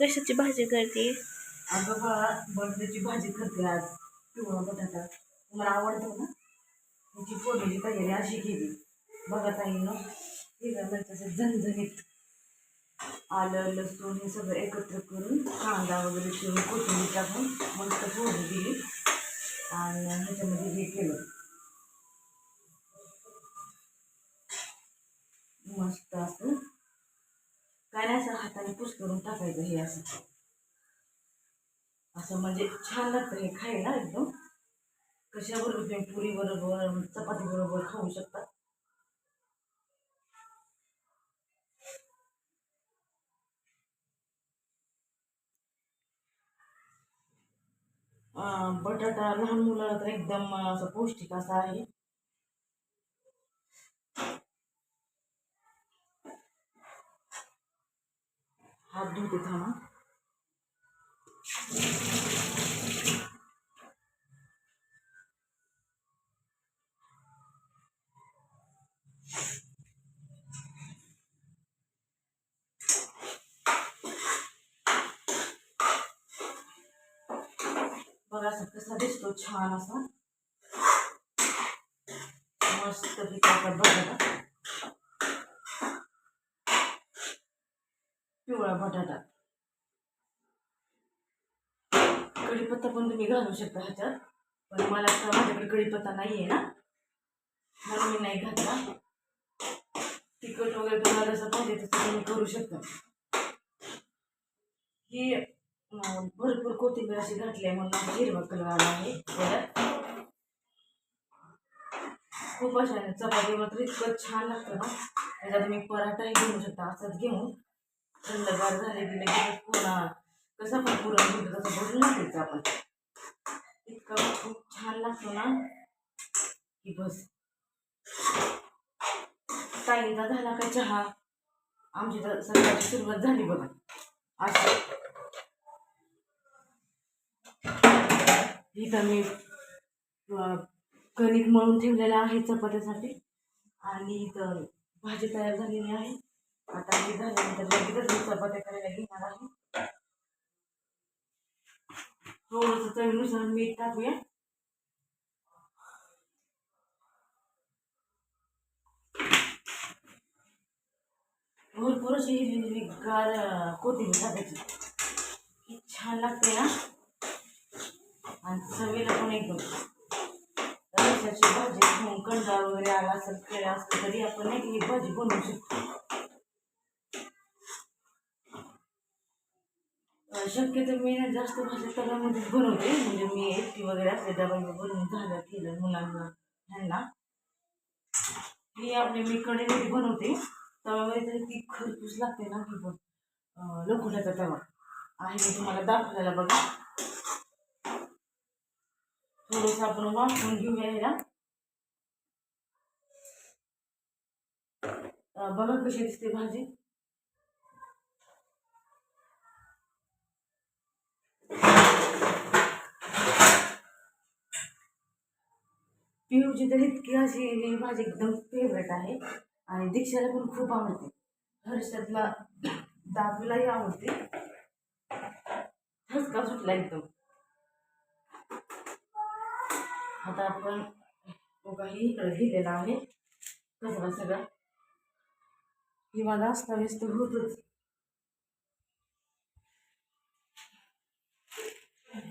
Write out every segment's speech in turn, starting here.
कशाची भाजी करते? अगं बाळा बटाट्याची भाजी करते आज. पिवळा बटाटा. तुम्हाला आवडतो ना? त्याची फोडणीची तयारी अशी केली. बघा ताईनं हिरव्या मिरच्याचं झणझणीत आलं लसूण हे सगळं एकत्र करून कांदा वगैरे शिवून कोथिंबीर टाकून मस्त फोडणी दिली. आणि ह्याच्यामध्ये हे केलं मस्त असं काय नाही असं हाताने पुस करून टाकायचं हे असं. असं म्हणजे छान लागतं हे खायला एकदम. कशाबरोबर तुम्ही पुरी बरोबर चपाती बरोबर खाऊ शकता. बटाटा लहान मुलाला तर एकदम असं पौष्टिक असा आहे. हात धुते थांबा बघा असं कसा दिसतो छान असा मस्त पिकाचा बटाटा पिवळा बटाटा कढीपत्ता पण तुम्ही घालू शकता ह्याच्यात. पण मला आता माझ्याकडे कढीपत्ता नाही आहे ना. म्हणून मी नाही घातला. तिखट वगैरे तुम्हाला जसं पाहिजे तसं तुम्ही करू शकता. ही भरपूर कोथिंबीर अशी घातली आहे म्हणून हिरवा कलर आला आहे खूप अशा चपाती मात्र इतकं छान लागतं ना. त्याच्यात तुम्ही पराठाही घेऊ शकता. असंच घेऊन थंडगार झाले की लगेच पुन्हा कसं पण पुरण घेतो तसं भरून घ्यायचं आपण. इतकं खूप छान लागतो ना. की बस. ताईंचा झाला का चहा? आमची तर सकाळची सुरुवात झाली बघा. असं इथं मी कणिक मळून ठेवलेलं आहे चपात्यासाठी. आणि इथं भाजी तयार झालेली आहे. आता हे झाल्यानंतर लगेचच मी चपात्या करायला घेणार आहे थोडस चवीनुसार मीठ टाकूया. भरपूर अशी हिरवी हिरवी गार कोथिंबीर टाकायची. की छान लागते ना. आणि चवीला पण एकदम. रस्याची भाजी खाऊन कंटाळा वगैरे आला असेल केला असेल तरी आपण नाही की ही भाजी बनवू शकतो. शक्यतो मी ना जास्त भाज्या तव्यामध्येच बनवते. म्हणजे मी एकटी वगैरे असते त्यामुळे बनवून झालं केलं मुलांना ह्यांना. ही आपली मी कडे बनवते. तव्यामध्ये तरी ती खरपूस लागते ना की बघ लोखंडाचा तवा. आहे मी तुम्हाला दाखवायला बघा. थोडंसं आपण वाफवून घेऊया ह्याला बघा कशी दिसते भाजी. पिऊची तर इतकी अशी ही माझी एकदम फेवरेट आहे. आणि दीक्षाला पण खूप आवडते. हर्षदला दादूलाही आवडते. ठसका सुटला एकदम. आता आपण काही इकडे दिलेला आहे. कचरा सगळा? ही मला अस्ताव्यस्त होतच.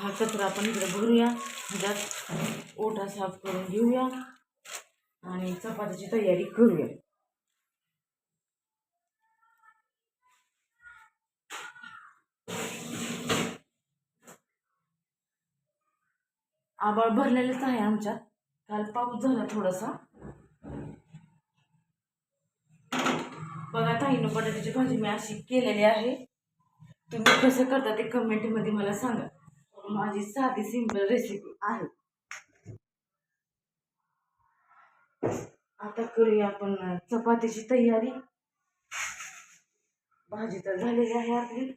हा कचरा आपण इकडे भरूया. त्यात ओटा साफ करून घेऊया आणि चपातीची तयारी करूया. आबाळ भरलेलंच आहे आमच्यात. काल पाऊस झाला थोडासा. बघा ताईनं बटाट्याची भाजी मी अशी केलेली आहे. तुम्ही कसं करता ते कमेंटमध्ये मला सांगा. माझी साधी सिंपल रेसिपी आहे. आता करूया आपण चपातीची तयारी. भाजी तर झालेली आहे आपली.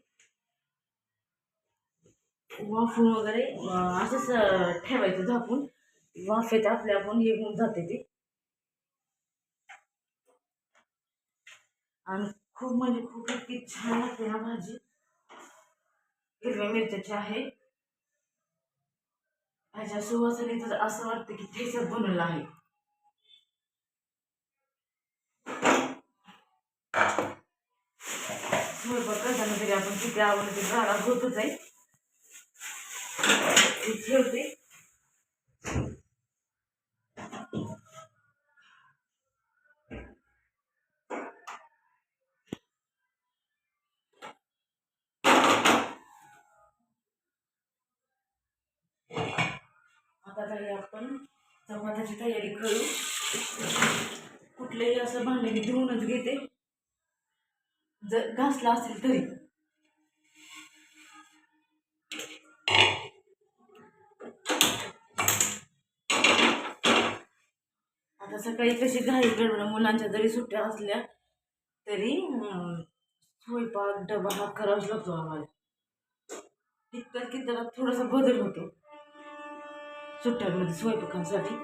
वाफून वगैरे असंच ठेवायचं झापून वाफेत आपल्या आपण हे होऊन जाते ते. आणि खूप म्हणजे खूप इतकी छान लागते ना भाजी. हिरव्या मिरच्याची आहे. त्याच्या सुवासने तर असं वाटतं की ठेचत बनवलं आहे. करताना तरी आपण किती आवडते झाडा होतच आहे. ठेवते. आता आपण. चपात्याची तयारी करू. कुठलंही असं भांडे मी धुवूनच घेते. जर घासला असेल तरी. आता सकाळी कशी घाई गडबड मुलांच्या जरी सुट्ट्या असल्या तरी स्वयंपाक डबा हा करावाच लागतो आम्हाला. तितकंच की जरा थोडासा बदल होतो. सुट्ट्यांमध्ये स्वयंपाकांसाठी.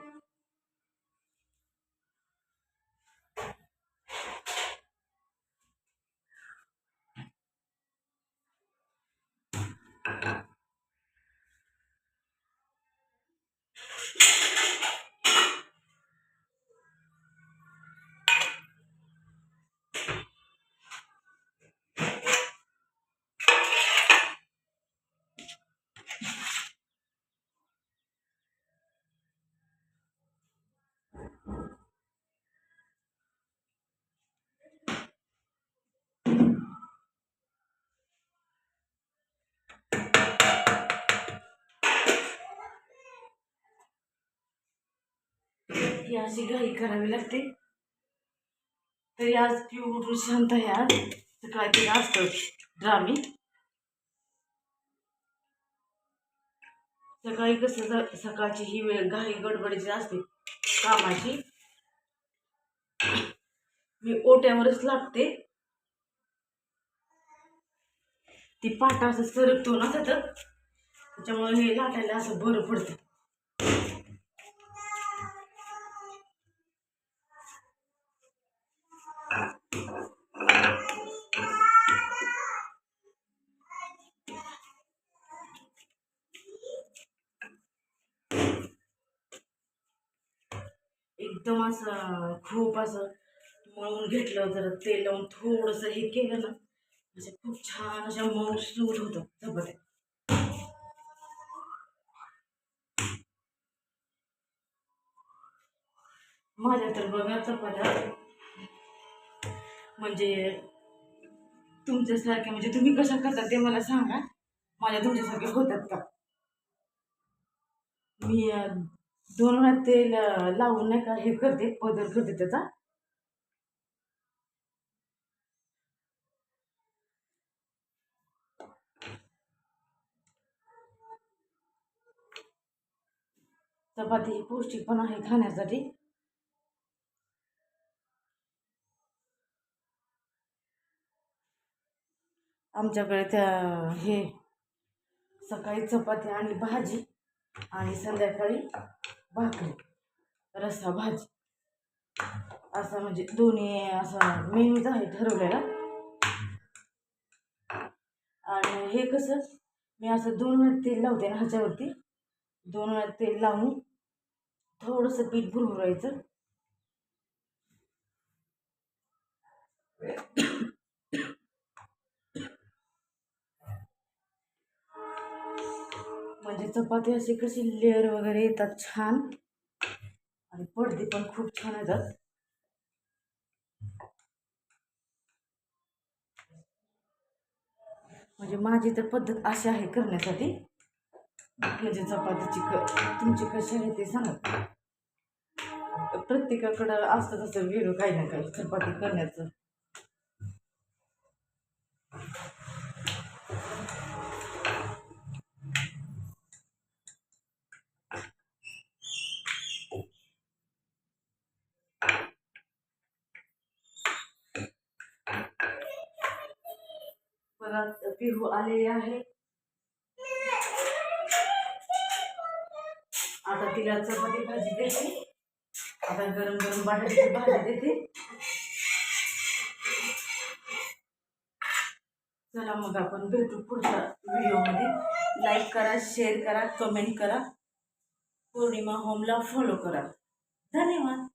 ही अशी घाई करावी लागते. तरी आज पिऊ उठून शांत आहे आज. सकाळी तिला असतं ड्रामी. सकाळी कसं सकाळची ही वेळ घाई गडबडीची असते कामाची. मी ओट्यावरच लागते ती पाटा असं सरकतो ना त्याचं त्याच्यामुळे हे लाटायला असं बरं पडतं. एकदम असं खूप असं मळून घेतलं जरा तेल लावून थोडंसं हे केलं ना असं खूप छान अशा मऊ सूट होतं चपात्या माझ्या तर बघा चपात्या म्हणजे तुमच्यासारख्या म्हणजे तुम्ही कशा करता ते मला सांगा. माझ्या तुमच्यासारख्या होतात का? मी दोन वेळा तेल लावून नाही का हे करते पदर करते त्याचा. चपाती ही पौष्टिक पण आहे खाण्यासाठी. आमच्याकडे त्या हे सकाळी चपाती आणि भाजी आणि संध्याकाळी भाकरी रस्सा भाजी. असं म्हणजे दोन्ही असं मेनूच आहे ठरवलेला. आणि हे कसं मी असं दोन वेळा तेल लावते ना ह्याच्यावरती. दोन वेळा तेल लावून थोडंसं पीठ भुरभुरायचं. म्हणजे चपाती अशी कशी लेअर वगैरे येतात छान. आणि पडदे पण खूप छान येतात. म्हणजे माझी तर पद्धत अशी आहे करण्यासाठी. म्हणजे चपातीची क तुमची कशी आहे ते सांगा. प्रत्येकाकडं असतं तसं वेगळं काही ना काही चपाती करण्याचं. परत पिहू आलेली आहे. आता तिला चपाती भाजी देते. आता गरम गरम बटाट्याची भाजी देते. चला मग आपण भेटू पुढच्या व्हिडिओमध्ये. लाईक करा शेअर करा कमेंट करा. पौर्णिमा होमला फॉलो करा. धन्यवाद.